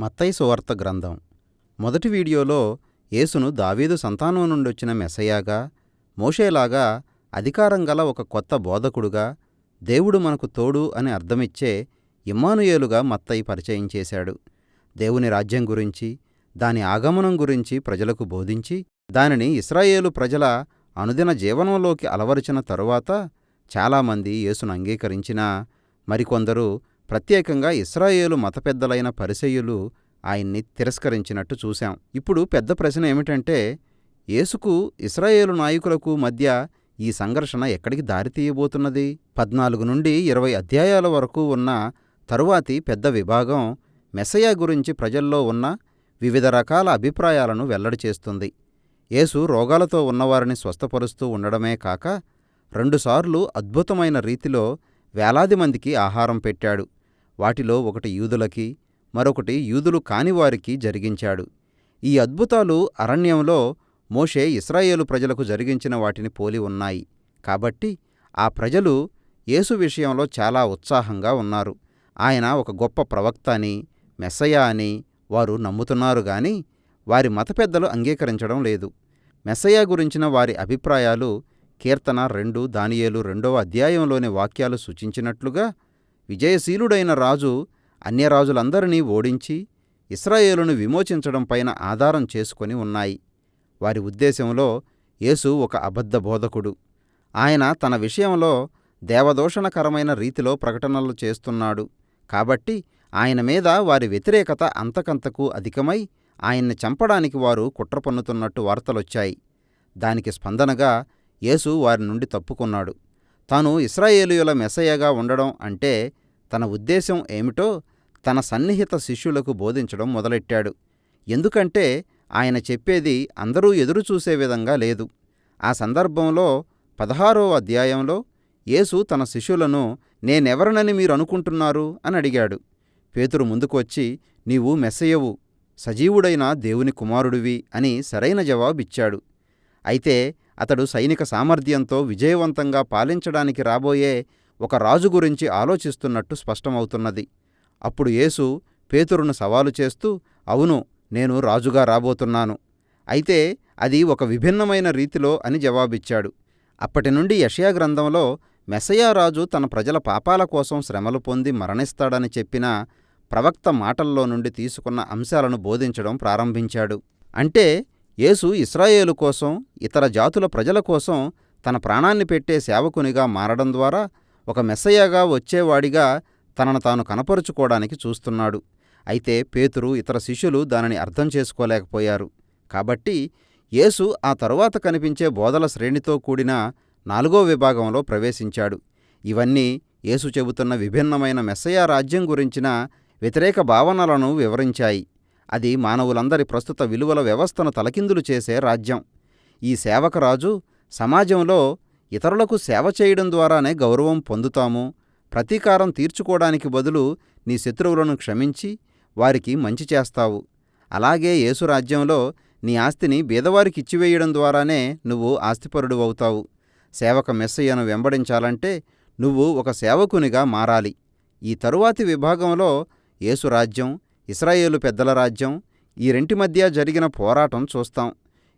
మత్తయి సువార్త గ్రంథం. మొదటి వీడియోలో యేసును దావీదు సంతానం నుండి వచ్చిన మోషేలాగా అధికారం గల ఒక కొత్త బోధకుడుగా దేవుడు మనకు తోడు అని అర్థమిచ్చే ఇమ్మానుయేలుగా మత్తయి పరిచయం చేశాడు. దేవుని రాజ్యం గురించి దాని ఆగమనం గురించి ప్రజలకు బోధించి దానిని ఇస్రాయేలు ప్రజల అనుదిన జీవనంలోకి అలవరిచిన తరువాత చాలామంది యేసును అంగీకరించినా మరికొందరు ప్రత్యేకంగా ఇస్రాయేలు మత పెద్దలైన పరిసయ్యులు ఆయన్ని తిరస్కరించినట్టు చూశాం. ఇప్పుడు పెద్ద ప్రశ్న ఏమిటంటే యేసుకు ఇస్రాయేలు నాయకులకు మధ్య ఈ సంఘర్షణ ఎక్కడికి దారితీయబోతున్నది పద్నాలుగు నుండి ఇరవై అధ్యాయాల వరకు ఉన్న తరువాతి పెద్ద విభాగం మెస్సయా గురించి ప్రజల్లో ఉన్న వివిధ రకాల అభిప్రాయాలను వెల్లడి చేస్తుంది. యేసు రోగాలతో ఉన్నవారిని స్వస్థపరుస్తూ ఉండడమే కాక రెండుసార్లు అద్భుతమైన రీతిలో వేలాది మందికి ఆహారం పెట్టాడు. వాటిలో ఒకటి యూదులకి మరొకటి యూదులు కానివారికి జరిగించాడు. ఈ అద్భుతాలు అరణ్యంలో మోషే ఇస్రాయేలు ప్రజలకు జరిగించిన వాటిని పోలి ఉన్నాయి. కాబట్టి ఆ ప్రజలు యేసు విషయంలో చాలా ఉత్సాహంగా ఉన్నారు. ఆయన ఒక గొప్ప ప్రవక్త అని మెస్సయా అని వారు నమ్ముతున్నారు గాని వారి మత పెద్దలు అంగీకరించడం లేదు. మెస్సయా గురించిన వారి అభిప్రాయాలు కీర్తన రెండు దానియేలు రెండవ అధ్యాయంలోని వాక్యాలు సూచించినట్లుగా విజయశీలుడైన రాజు అన్యరాజులందరినీ ఓడించి ఇస్రాయేలును విమోచించడం పైన ఆధారం చేసుకొని ఉన్నాయి. వారి ఉద్దేశంలో యేసు ఒక అబద్ధ బోధకుడు. ఆయన తన విషయంలో దేవదూషణకరమైన రీతిలో ప్రకటనలు చేస్తున్నాడు. కాబట్టి ఆయన మీద వారి వ్యతిరేకత అంతకంతకు అధికమై ఆయన్ని చంపడానికి వారు కుట్ర పన్నుతున్నట్టు వార్తలొచ్చాయి. దానికి స్పందనగా యేసు వారి నుండి తప్పుకున్నాడు. తాను ఇస్రాయేలీయుల మెసయ్యగా ఉండడం అంటే తన ఉద్దేశం ఏమిటో తన సన్నిహిత శిష్యులకు బోధించడం మొదలెట్టాడు. ఎందుకంటే ఆయన చెప్పేది అందరూ ఎదురుచూసే విధంగా లేదు. ఆ సందర్భంలో పదహారో అధ్యాయంలో యేసు తన శిష్యులను నేనెవరనని మీరు అనుకుంటున్నారు? అని అడిగాడు. పేతురు ముందుకు వచ్చి నీవు మెస్సయ్యవు సజీవుడైన దేవుని కుమారుడివి అని సరైన జవాబిచ్చాడు. అయితే అతడు సైనిక సామర్థ్యంతో విజయవంతంగా పాలించడానికి రాబోయే ఒక రాజు గురించి ఆలోచిస్తున్నట్టు స్పష్టమవుతున్నది. అప్పుడు యేసు పేతురును సవాలు చేస్తూ అవును నేను రాజుగా రాబోతున్నాను. అయితే అది ఒక విభిన్నమైన రీతిలో అని జవాబిచ్చాడు. అప్పటి నుండి యషయా గ్రంథంలో మెసయా రాజు తన ప్రజల పాపాల కోసం శ్రమలు పొంది మరణిస్తాడని చెప్పిన ప్రవక్త మాటల్లో నుండి తీసుకున్న అంశాలను బోధించడం ప్రారంభించాడు. అంటే యేసు ఇస్రాయేలు కోసం ఇతర జాతుల ప్రజల కోసం తన ప్రాణాన్ని పెట్టే సేవకునిగా మారడం ద్వారా ఒక మెస్సయ్యగా వచ్చేవాడిగా తనను తాను కనపరుచుకోవడానికి చూస్తున్నాడు. అయితే పేతురు ఇతర శిష్యులు దానిని అర్థం చేసుకోలేకపోయారు. కాబట్టి యేసు ఆ తరువాత కనిపించే బోధల శ్రేణితో కూడిన నాలుగో విభాగంలో ప్రవేశించాడు. ఇవన్నీ యేసు చెబుతున్న విభిన్నమైన మెస్సయా రాజ్యం గురించిన వ్యతిరేక భావనలను వివరించాయి. అది మానవులందరి ప్రస్తుత విలువల వ్యవస్థను తలకిందులు చేసే రాజ్యం. ఈ సేవకరాజు సమాజంలో ఇతరులకు సేవ చేయడం ద్వారానే గౌరవం పొందుతాము. ప్రతీకారం తీర్చుకోవడానికి బదులు నీ శత్రువులను క్షమించి వారికి మంచి చేస్తావు. అలాగే యేసు రాజ్యంలో నీ ఆస్తిని బీదవారికి ఇచ్చివేయడం ద్వారానే నువ్వు ఆస్తిపరుడు అవుతావు సేవక మెస్సయ్యను వెంబడించాలంటే నువ్వు ఒక సేవకునిగా మారాలి. ఈ తరువాతి విభాగంలో యేసు రాజ్యం ఇస్రాయేలు పెద్దల రాజ్యం ఈ రెంటి మధ్య జరిగిన పోరాటం చూస్తాం.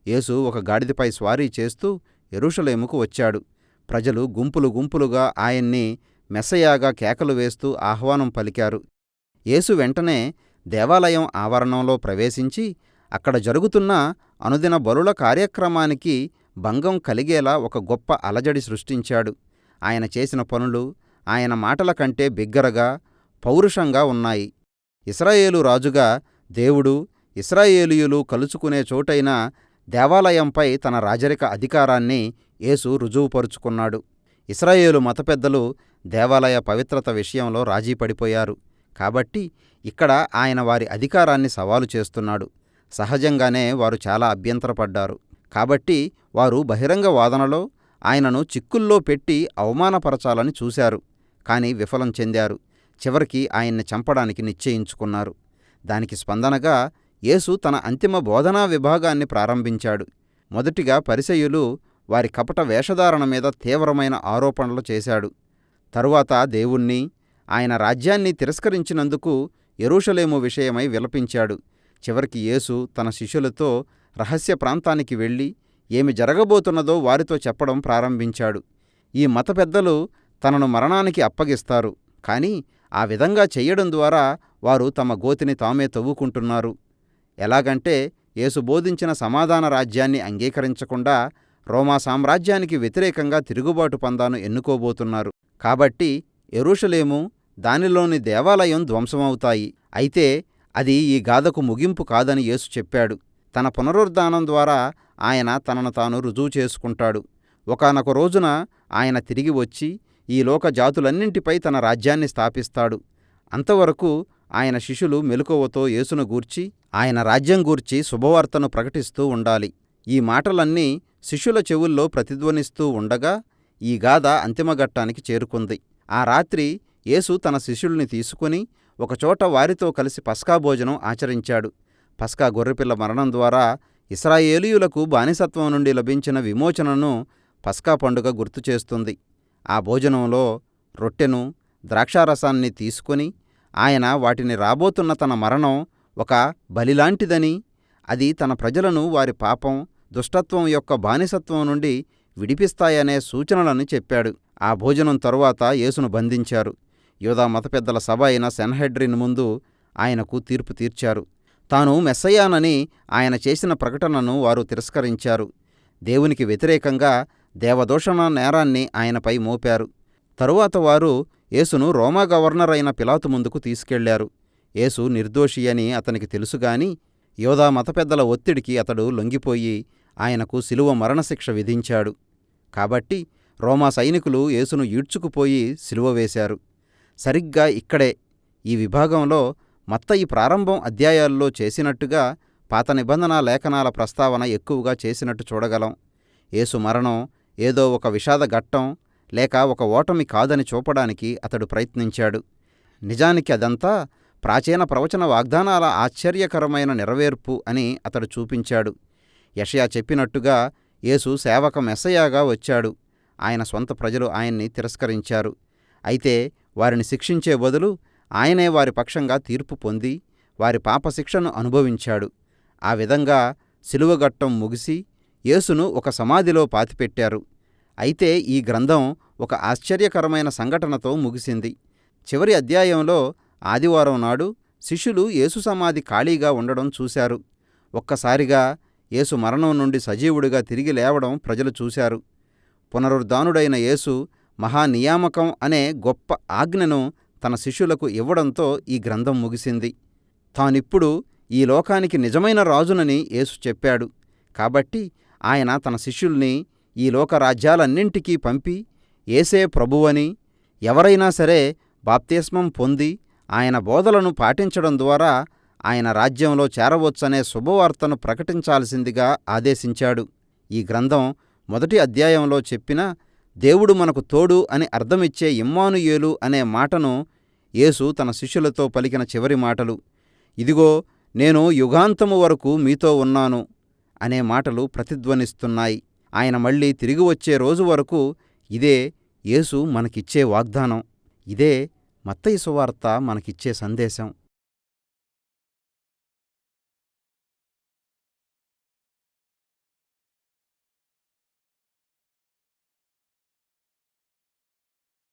యేసు ఒక గాడిదపై స్వారీ చేస్తూ ఎరుషలేముకు వచ్చాడు. ప్రజలు గుంపులు గుంపులుగా ఆయన్ని మెస్సయాగా కేకలు వేస్తూ ఆహ్వానం పలికారు. యేసు వెంటనే దేవాలయం ఆవరణంలో ప్రవేశించి అక్కడ జరుగుతున్న అనుదిన బలుల కార్యక్రమానికి భంగం కలిగేలా ఒక గొప్ప అలజడి సృష్టించాడు. ఆయన చేసిన పనులు ఆయన మాటల కంటే బిగ్గరగా పౌరుషంగా ఉన్నాయి. ఇస్రాయేలు రాజుగా దేవుడు ఇస్రాయేలీయులు కలుసుకునే చోటైన దేవాలయంపై తన రాజరిక అధికారాన్ని యేసు రుజువుపరుచుకున్నాడు. ఇస్రాయేలు మత పెద్దలు దేవాలయ పవిత్రత విషయంలో రాజీ పడిపోయారు కాబట్టి ఇక్కడ ఆయన వారి అధికారాన్ని సవాలు చేస్తున్నాడు. సహజంగానే వారు చాలా అభ్యంతరపడ్డారు. కాబట్టి వారు బహిరంగ వాదనలో ఆయనను చిక్కుల్లో పెట్టి అవమానపరచాలని చూశారు. కాని విఫలం చెందారు. చివరికి ఆయన్ని చంపడానికి నిశ్చయించుకున్నారు. దానికి స్పందనగా యేసు తన అంతిమ బోధనా విభాగాన్ని ప్రారంభించాడు. మొదటిగా పరిసయులు వారి కపట వేషధారణ మీద తీవ్రమైన ఆరోపణలు చేశాడు. తరువాత దేవుణ్ణి ఆయన రాజ్యాన్ని తిరస్కరించినందుకు ఎరుషలేము విషయమై విలపించాడు. చివరికి యేసు తన శిష్యులతో రహస్య ప్రాంతానికి వెళ్ళి ఏమి జరగబోతున్నదో వారితో చెప్పడం ప్రారంభించాడు. ఈ మత పెద్దలు తనను మరణానికి అప్పగిస్తారు. కానీ ఆ విధంగా చెయ్యడం ద్వారా వారు తమ గోతిని తామే తవ్వుకుంటున్నారు. ఎలాగంటే యేసు బోధించిన సమాధాన రాజ్యాన్ని అంగీకరించకుండా రోమా సామ్రాజ్యానికి వ్యతిరేకంగా తిరుగుబాటు పందాను ఎన్నుకోబోతున్నారు. కాబట్టి ఎరుషలేము దానిలోని దేవాలయం ధ్వంసమవుతాయి. అయితే అది ఈ గాథకు ముగింపు కాదని యేసు చెప్పాడు. తన పునరుద్ధానం ద్వారా ఆయన తనను తాను రుజువు చేసుకుంటాడు. ఒకనొక రోజున ఆయన తిరిగి వచ్చి ఈ లోక జాతులన్నింటిపై తన రాజ్యాన్ని స్థాపిస్తాడు. అంతవరకు ఆయన శిష్యులు మెలకువతో యేసును గూర్చి ఆయన రాజ్యం గూర్చి శుభవార్తను ప్రకటిస్తూ ఉండాలి. ఈ మాటలన్నీ శిష్యుల చెవుల్లో ప్రతిధ్వనిస్తూ ఉండగా ఈ గాథ అంతిమఘట్టానికి చేరుకుంది. ఆ రాత్రి యేసు తన శిష్యుల్ని తీసుకుని ఒకచోట వారితో కలిసి పస్కా భోజనం ఆచరించాడు. పస్కా గొర్రెపిల్ల మరణం ద్వారా ఇస్రాయేలీయులకు బానిసత్వం నుండి లభించిన విమోచనను పస్కా పండుగ గుర్తు చేస్తుంది. ఆ భోజనంలో రొట్టెను ద్రాక్షారసాన్ని తీసుకొని ఆయన వాటిని రాబోతున్న తన మరణం ఒక బలిలాంటిదని అది తన ప్రజలను వారి పాపం దుష్టత్వం యొక్క బానిసత్వం నుండి విడిపిస్తాయనే సూచనలను చెప్పాడు. ఆ భోజనం తరువాత యేసును బంధించారు. యోధా మతపెద్దల సభ అయిన సెన్హెడ్రిన్ ముందు ఆయనకు తీర్పు తీర్చారు. తాను మెస్సయ్యానని ఆయన చేసిన ప్రకటనను వారు తిరస్కరించారు. దేవునికి వ్యతిరేకంగా దేవదూషణ నేరాన్ని ఆయనపై మోపారు. తరువాత వారు యేసును రోమా గవర్నర్ అయిన పిలాతు ముందుకు తీసుకెళ్ళారు. యేసు నిర్దోషి అని అతనికి తెలుసుగాని యోధా మతపెద్దల ఒత్తిడికి అతడు లొంగిపోయి ఆయనకు శిలువ మరణశిక్ష విధించాడు. కాబట్టి రోమా సైనికులు యేసును ఈడ్చుకుపోయి శిలువ వేశారు. సరిగ్గా ఇక్కడే ఈ విభాగంలో మత్తయి ప్రారంభం అధ్యాయాల్లో చేసినట్టుగా పాత నిబంధన లేఖనాల ప్రస్తావన ఎక్కువగా చేసినట్టు చూడగలం. యేసు మరణం ఏదో ఒక విషాద ఘట్టం లేక ఒక ఓటమి కాదని చూపడానికి అతడు ప్రయత్నించాడు. నిజానికి అదంతా ప్రాచీన ప్రవచన వాగ్దానాల ఆశ్చర్యకరమైన నెరవేర్పు అని అతడు చూపించాడు. యషయా చెప్పినట్టుగా యేసు సేవక మెస్సయాగా వచ్చాడు. ఆయన సొంత ప్రజలు ఆయన్ని తిరస్కరించారు. అయితే వారిని శిక్షించే బదులు ఆయనే వారి పక్షంగా తీర్పు పొంది వారి పాపశిక్షను అనుభవించాడు. ఆ విధంగా శిలువగట్టం ముగిసి యేసును ఒక సమాధిలో పాతిపెట్టారు. అయితే ఈ గ్రంథం ఒక ఆశ్చర్యకరమైన సంఘటనతో ముగిసింది. చివరి అధ్యాయంలో ఆదివారం నాడు శిష్యులు యేసు సమాధి ఖాళీగా ఉండడం చూశారు. ఒక్కసారిగా యేసు మరణం నుండి సజీవుడిగా తిరిగి లేవడం ప్రజలు చూశారు. పునరుద్ధానుడైన యేసు మహానియామకం అనే గొప్ప ఆజ్ఞను తన శిష్యులకు ఇవ్వడంతో ఈ గ్రంథం ముగిసింది. తానిప్పుడు ఈ లోకానికి నిజమైన రాజునని యేసు చెప్పాడు. కాబట్టి ఆయన తన శిష్యుల్ని ఈ లోక రాజ్యాలన్నింటికీ పంపి ఏసే ప్రభువని ఎవరైనా సరే బాప్తిస్మం పొంది ఆయన బోధలను పాటించడం ద్వారా ఆయన రాజ్యంలో చేరవచ్చనే శుభవార్తను ప్రకటించాల్సిందిగా ఆదేశించాడు. ఈ గ్రంథం మొదటి అధ్యాయంలో చెప్పిన దేవుడు మనకు తోడు అని అర్థమిచ్చే ఇమ్మానుయేలు అనే మాటను యేసు తన శిష్యులతో పలికిన చివరి మాటలు. ఇదిగో నేను యుగాంతము వరకు మీతో ఉన్నాను. అనే మాటలు ప్రతిధ్వనిస్తున్నాయి. ఆయన మళ్ళీ తిరిగి వచ్చే రోజు వరకు ఇదే యేసు మనకిచ్చే వాగ్దానం. ఇదే మత్తయి సువార్త మనకిచ్చే సందేశం.